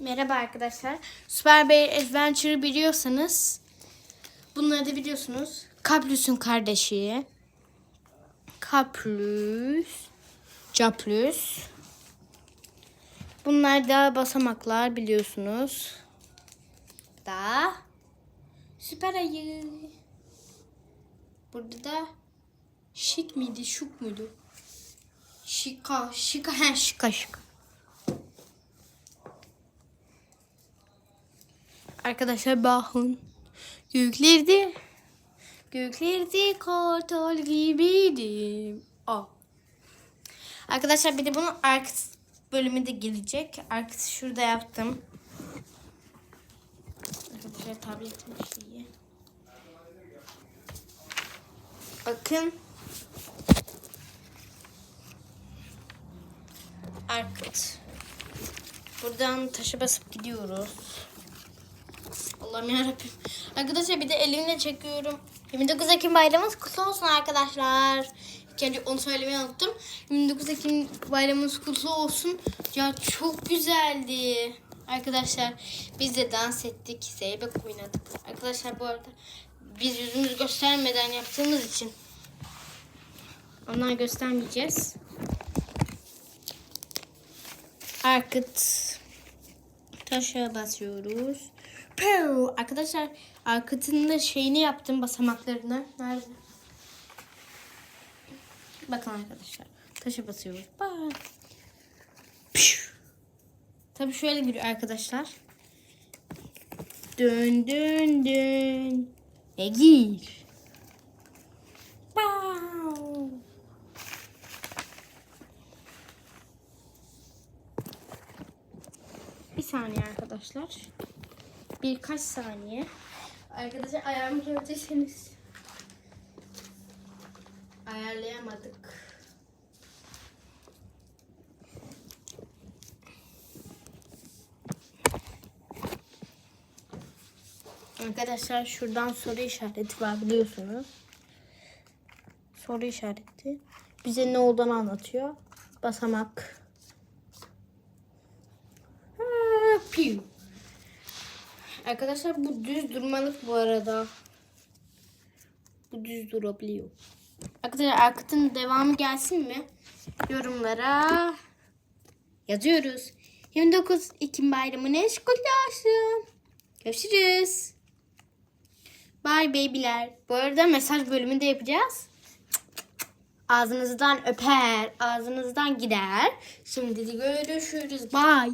Merhaba arkadaşlar. Super Bear Adventure'ı biliyorsanız bunları da biliyorsunuz. Kaplüs'ün kardeşi. Kaplüs. Caplüs. Bunlar da basamaklar biliyorsunuz. Da süper ayı. Burada da şik miydi, şuk muydu? Şika, şika, he şika şika. Arkadaşlar bakın. Göklerde göklerde kartal gibiydim. Aa. Arkadaşlar bir de bunun ark bölümü de gelecek. Ark şurada yaptım. Arkadaşlar tabletim şeyi. Bakın. Arkt. Buradan taşa basıp gidiyoruz. Allah'ım yarabbim. Arkadaşlar bir de elimle çekiyorum. 29 Ekim bayramımız kutlu olsun arkadaşlar. Önce onu söylemeyi unuttum. 29 Ekim bayramımız kutlu olsun. Ya çok güzeldi. Arkadaşlar biz de dans ettik. Zeybek oynadık. Arkadaşlar bu arada biz yüzümüzü göstermeden yaptığımız için onları göstermeyeceğiz. Arkıt taşa basıyoruz. Pew! Arkadaşlar arkıtın da şeyini yaptım basamaklarını. Nerede? Bakın arkadaşlar. Taşa basıyoruz. Bak. Tabii şöyle giriyor arkadaşlar. Dön dön dön. Ve gir. Wow. Bir saniye arkadaşlar. Birkaç saniye. Arkadaşlar ayarımı göreceksiniz. Ayarlayamadık. Arkadaşlar şuradan soru işareti var biliyorsunuz. Soru işareti. Bize ne olduğunu anlatıyor. Basamak. Ha, piu. Arkadaşlar bu düz durmalık bu arada. Bu düz durabiliyor. Arkadaşlar Arkıt'ın devamı gelsin mi? Yorumlara yazıyoruz. 29 Ekim bayramınız kutlu olsun. Görüşürüz. Bye babyler. Bu arada mesaj bölümünde yapacağız. Ağzınızdan öper, ağzınızdan gider. Şimdi de görüşürüz. Bye.